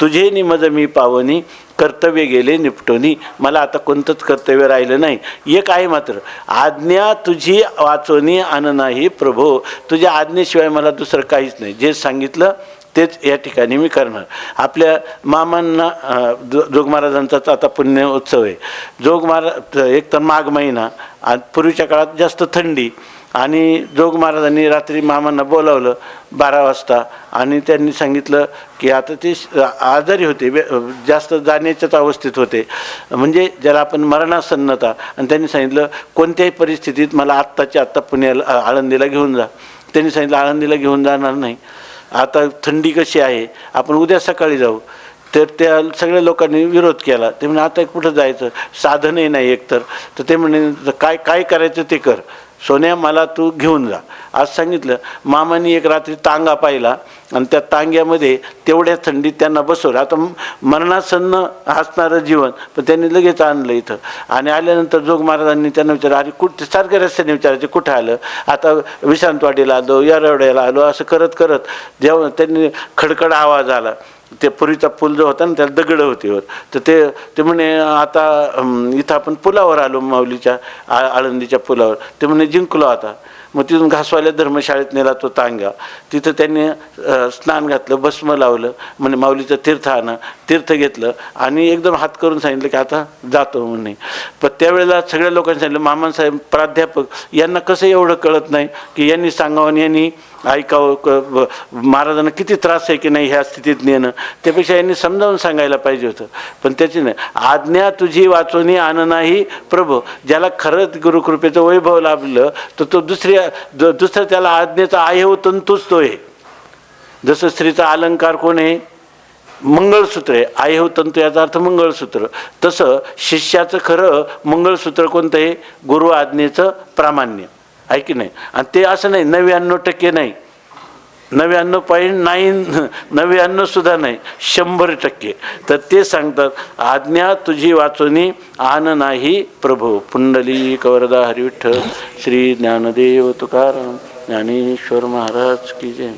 तुझे निमज मी पावनी कर्तव्य गेले निपटोनी. मला आता कोणतंच कर्तव्य राहिलं नाही. एक आहे मात्र आज्ञा तुझी वाचोनी आण नाही प्रभो. तुझ्या आज्ञेशिवाय मला दुसरं काहीच नाही. जे सांगितलं तेच या ठिकाणी मी करणार. आपल्या मामांना जो जोग महाराजांचाच आता पुण्य उत्सव आहे. जोग महाराज एक तर माघ महिना आणि पूर्वीच्या काळात जास्त थंडी. आणि जोग महाराजांनी रात्री मामांना बोलावलं बारा वाजता. आणि त्यांनी सांगितलं की आता ते आजारी होते जास्त जाण्याच्याच अवस्थेत होते. म्हणजे ज्याला आपण मरणासन्नता आणि त्यांनी सांगितलं कोणत्याही परिस्थितीत मला आत्ताच्या आत्ता पुण्याला आळंदीला घेऊन जा. त्यांनी सांगितलं आळंदीला घेऊन जाणार नाही. आता थंडी कशी आहे? आपण उद्या सकाळी जाऊ. तर त्या सगळ्या लोकांनी विरोध केला. ते म्हणे आता कुठं जायचं? साधनही नाही एकतर. तर ते म्हणे काय काय करायचं ते कर. सोन्या मला तू घेऊन जा. आज सांगितलं मामानी एक रात्री तांगा पाहिला आणि त्या तांग्यामध्ये तेवढ्या थंडीत त्यांना बसवलं. आता मरणासन्न हसणारं जीवन पण त्यांनी लगेच आणलं इथं. आणि आल्यानंतर जोग महाराजांनी त्यांना विचारलं अरे कुठे सारख्या रस्त्याने विचारायचे कुठं आलं? आता विश्रांतवाडीला आलो येरवड्याला आलो असं करत करत जेव्हा त्यांनी खडखड आवाज आला. ते पूर्वीचा पूल जो होता ना त्याला दगडं होते वर. तर ते ते म्हणे आता इथं आपण पुलावर आलो माऊलीच्या आ आळंदीच्या पुलावर. ते म्हणे जिंकलो आता. मग तिथून घासवाल्या धर्मशाळेत नेला तो तांगा. तिथं त्यांनी स्नान घातलं भस्म लावलं म्हणे माऊलीचं तीर्थ आणं. तीर्थ घेतलं आणि एकदम हात करून सांगितलं की आता जातो म्हणे. पण त्यावेळेला सगळ्या लोकांनी सांगितलं मामासाहेब प्राध्यापक यांना कसं एवढं कळत नाही की यांनी सांगावं आणि यांनी ऐकावं क- महाराजांना किती त्रास आहे की नाही ह्या स्थितीत नेणं? त्यापेक्षा यांनी समजावून सांगायला पाहिजे होतं. पण त्याची नाही. आज्ञा तुझी वाचवणी आण नाही प्रभू. ज्याला खरंच गुरुकृपेचं वैभव लाभलं तर तो दुसरी द- दुसरं त्याला आज्ञेचा आहे हो तंतूच तो आहे. जसं स्त्रीचा अलंकार कोण आहे? मंगळसूत्र आहे. आहे हो तंतू याचा अर्थ मंगळसूत्र. तसं शिष्याचं खरं मंगळसूत्र कोणतं आहे? गुरु आज्ञेचं प्रामाण्य. आहे की नाही? आणि ते असं नाही नव्याण्णव टक्के नाही. नव्याण्णव पॉईंट नाईन नव्याण्णवसुद्धा नाही शंभर टक्के. तर ते सांगतात आज्ञा तुझी वाचुनी आन नाही प्रभू. पुंडली कवरदा हरिविठ्ठल श्री ज्ञानदेव तुकाराम ज्ञानेश्वर महाराज की जय.